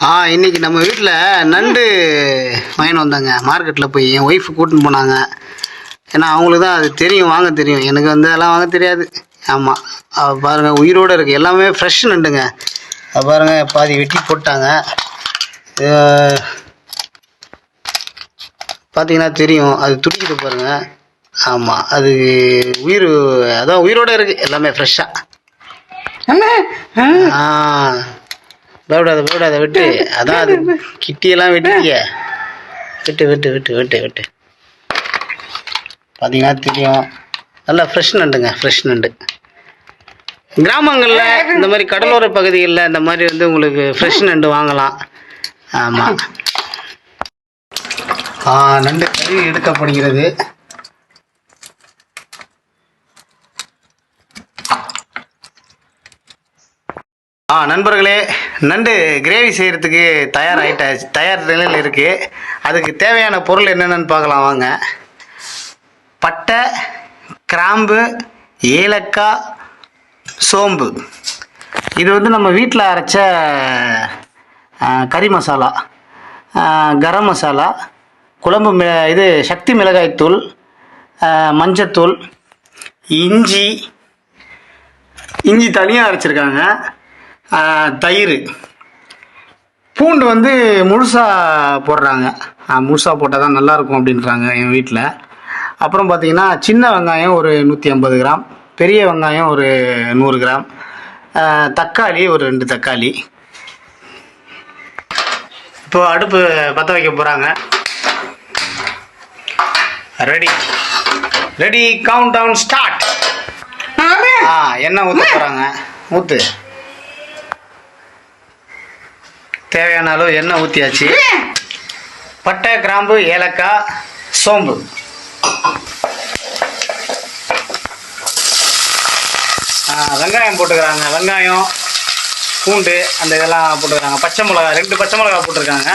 ஆ இன்னைக்கு நம்ம வீட்டில் நண்டு வாங்கிட்டு வந்தாங்க. மார்க்கெட்டில் போய் என் ஒய்ஃப் கூட்டின்னு போனாங்க. ஏன்னா அவங்களுக்கு தான் அது தெரியும் வாங்க தெரியும். எனக்கு வந்து அதெல்லாம் வாங்க தெரியாது. ஆமாம் பாருங்கள் உயிரோடு இருக்குது எல்லாமே ஃப்ரெஷ் நண்டுங்க. பாருங்கள் பாதி வெட்டி போட்டாங்க. பார்த்தீங்கன்னா தெரியும். அது துடிக்குது பாருங்கள் ஆமாம் அது உயிர் அதான் உயிரோடு இருக்குது எல்லாமே ஃப்ரெஷ்ஷாக ஆ. பயப்படாத பயப்படாத விட்டு. அதான் அது கிட்டியெல்லாம் வெட்டிக்க விட்டு விட்டு விட்டு விட்டு விட்டு. பார்த்தீங்கன்னா தெரியும். நல்லா ஃப்ரெஷ் நண்டுங்க ஃப்ரெஷ் நண்டு. கிராமங்களில் இந்த மாதிரி கடலோர பகுதிகளில் இந்த மாதிரி வந்து உங்களுக்கு ஃப்ரெஷ் நண்டு வாங்கலாம். ஆமாம் நண்டு கறி எடுக்கப்படுகிறது. ஆ நண்பர்களே நண்டு கிரேவி செய்கிறதுக்கு தயாராகிட்டாச்சு தயார் நிலையில் இருக்குது அதுக்கு தேவையான பொருள் என்னென்னு பார்க்கலாம் வாங்க. பட்டை கிராம்பு ஏலக்காய் சோம்பு. இது வந்து நம்ம வீட்டில் அரைச்ச கறி மசாலா கரம் மசாலா குழம்பு மி இது சக்தி மிளகாய்த்தூள் மஞ்சத்தூள் இஞ்சி இஞ்சி தனியாக அரைச்சிருக்காங்க. தயிர். பூண்டு வந்து முழுசாக போடுறாங்க. முழுசாக போட்டால் தான் நல்லாயிருக்கும் அப்படின்றாங்க என் வீட்டில். அப்புறம் பார்த்தீங்கன்னா சின்ன வெங்காயம் ஒரு நூற்றி ஐம்பது கிராம் பெரிய வெங்காயம் ஒரு நூறு கிராம் தக்காளி ஒரு ரெண்டு தக்காளி. இப்போ அடுப்பு பற்ற வைக்க போகிறாங்க ready. Ready count down start ஆ எண்ணெய் ஊற்ற போகிறாங்க ஊற்று தேவையான அளவு எண்ணெய் ஊற்றியாச்சு பட்டை கிராம்பு ஏலக்காய் சோம்பு. வெங்காயம் போட்டுக்கிறாங்க. வெங்காயம் பூண்டு அந்த இதெல்லாம் போட்டுக்கிறாங்க. பச்சை மிளகா ரெண்டு பச்சை மிளகா போட்டிருக்காங்க.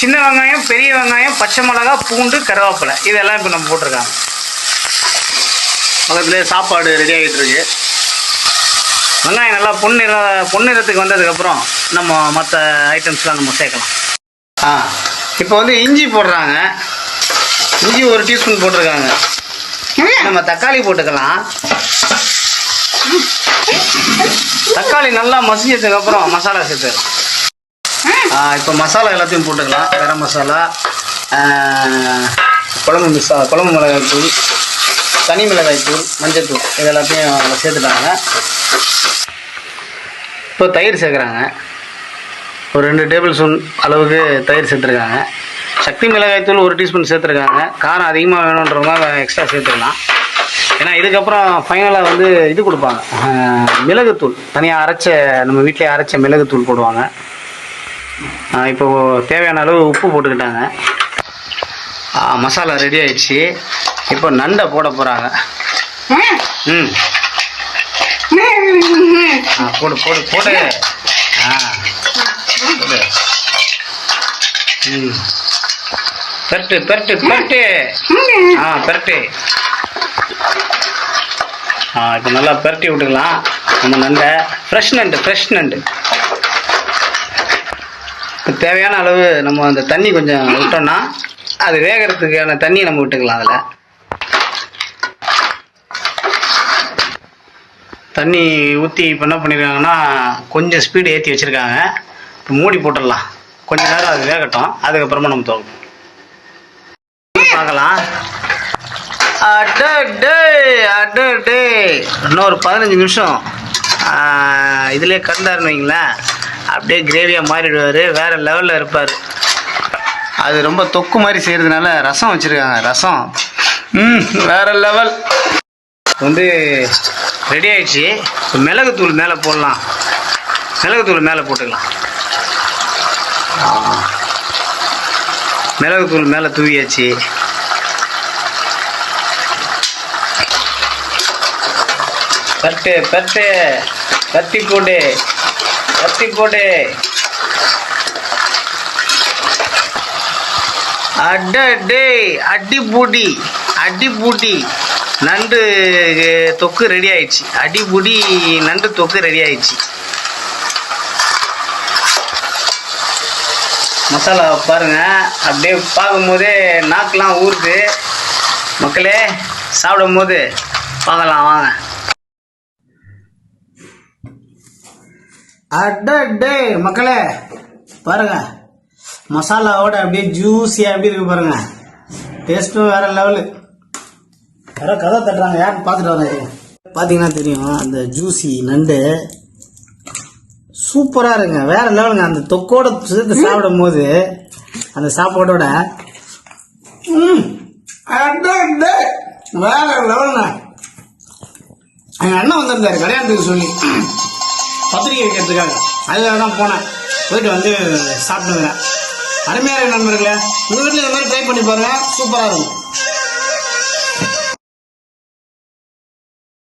சின்ன வெங்காயம் பெரிய வெங்காயம் பச்சை மிளகா பூண்டு கருவேப்பிலை. இதெல்லாம் இப்போ நம்ம போட்டிருக்காங்க. பக்கத்துலேயே சாப்பாடு ரெடி ஆகிட்டு இருக்கு. வெங்காயம் நல்லா பொன்னிற பொன்னிறத்துக்கு வந்ததுக்கப்புறம் நம்ம மற்ற ஐட்டம்ஸ்லாம் நம்ம சேர்க்கலாம். ஆ இப்போ வந்து இஞ்சி போடுறாங்க. இஞ்சி ஒரு டீஸ்பூன் போட்டிருக்காங்க. நம்ம தக்காளி போட்டுக்கலாம். தக்காளி நல்லா மசிஞ்சதுக்கு அப்புறம் மசாலா சேர்த்து ஆ இப்போ மசாலா எல்லாத்தையும் போட்டுக்கலாம். கரம் மசாலா குழம்பு மிசா குழம்பு மிளகாய் தூள் தனி மிளகாய் தூள் மஞ்சள் தூள் இது எல்லாத்தையும் அதில் சேர்த்துட்டாங்க. இப்போ தயிர் சேர்க்குறாங்க. ஒரு ரெண்டு டேபிள் ஸ்பூன் அளவுக்கு தயிர் சேர்த்துருக்காங்க. சக்தி மிளகாய் தூள் ஒரு டீஸ்பூன் சேர்த்துருக்காங்க. காரம் அதிகமாக வேணுன்றவங்க எக்ஸ்ட்ரா சேர்த்துக்கலாம். ஏன்னா இதுக்கப்புறம் ஃபைனலாக வந்து இது கொடுப்பாங்க. மிளகுத்தூள். தனியாக அரைச்ச நம்ம வீட்டிலே அரைச்ச மிளகுத்தூள் போடுவாங்க. ஆஹ், இப்போ தேவையான அளவு உப்பு போட்டுக்கிட்டாங்க. மசாலா ரெடி ஆயிடுச்சு. இப்போ நண்டை போட போகிறாங்க ம். போடு போடு போடு. ஆ போடு. ம். பெரட்டு பெரட்டு பெரட்டு. ஆ பெரட்டு. ஆ இப்போ நல்லா பெரட்டி விட்டுக்கலாம். நம்ம நண்டை ஃப்ரெஷ் நண்டு ஃப்ரெஷ் நண்டு. இப்போ தேவையான அளவு நம்ம அந்த தண்ணி கொஞ்சம் விட்டோம்னா அது வேகிறதுக்கான தண்ணியை நம்ம விட்டுக்கலாம் அதில். தண்ணி ஊற்றி இப்போ என்ன பண்ணியிருக்காங்கன்னா கொஞ்சம் ஸ்பீடு ஏற்றி வச்சுருக்காங்க. இப்போ மூடி போட்டுடலாம். கொஞ்ச நேரம் அது வேகட்டும். அதுக்கப்புறமா நம்ம துவக்கணும் பார்க்கலாம். அடடே அடடே. இன்னும் ஒரு பதினஞ்சு நிமிஷம். இதிலே கறந்தாருன்னு வைங்களேன். அப்படியே கிரேவியாக மாறிடுவார். வேறு லெவலில் இருப்பார். அது ரொம்ப தொக்கு மாதிரி செய்கிறதுனால ரசம் வச்சுருக்காங்க. ரசம். ம் வேறு லெவல் வந்து ரெடி ஆகிடுச்சி இப்போ மிளகுத்தூள் மேலே போடலாம். மிளகுத்தூள் மேலே போட்டுக்கலாம். மிளகுத்தூள் மேலே தூவியாச்சு. பட்டு பட்டு. கத்தி போடு. கத்தி போடு. அடடே அடி பூட்டி அடி பூட்டி. நண்டு தொக்கு ரெடி ஆயிடுச்சு. அடிபுடி நண்டு தொக்கு ரெடி ஆயிடுச்சு. மசாலா பாருங்க. அப்படியே பார்க்கும்போதே நாக்கெலாம் ஊறுது. மக்களே சாப்பிடும் போது பார்க்கலாம் வாங்க. அடே மக்களே பாருங்க. மசாலாவோட அப்படியே ஜூஸியாக அப்படி இருக்கு பாருங்க. டேஸ்ட்டும் வேற லெவலு யாரோ கதை தட்டுறாங்க. யாருன்னு பார்த்துட்டு வரேன் பார்த்தீங்கன்னா தெரியும் அந்த ஜூசி நண்டு சூப்பராக இருக்குங்க. வேற லெவலுங்க. அந்த தொக்கோட சேர்த்து சாப்பிடும் போது அந்த சாப்பாடோட வேற லெவலுங்க. எங்கள் அண்ணன் வந்திருந்தாரு கல்யாணத்துக்கு சொல்லி. பத்திரிக்கை வைக்கிறதுக்காக. அதில் தான் போனேன். போயிட்டு வந்து சாப்பிட்டுங்கிறேன் அருமையாக நண்பர்களே உங்கள் வீட்டில் இந்த மாதிரி ட்ரை பண்ணி பாருங்கள் சூப்பராக இருக்கும்.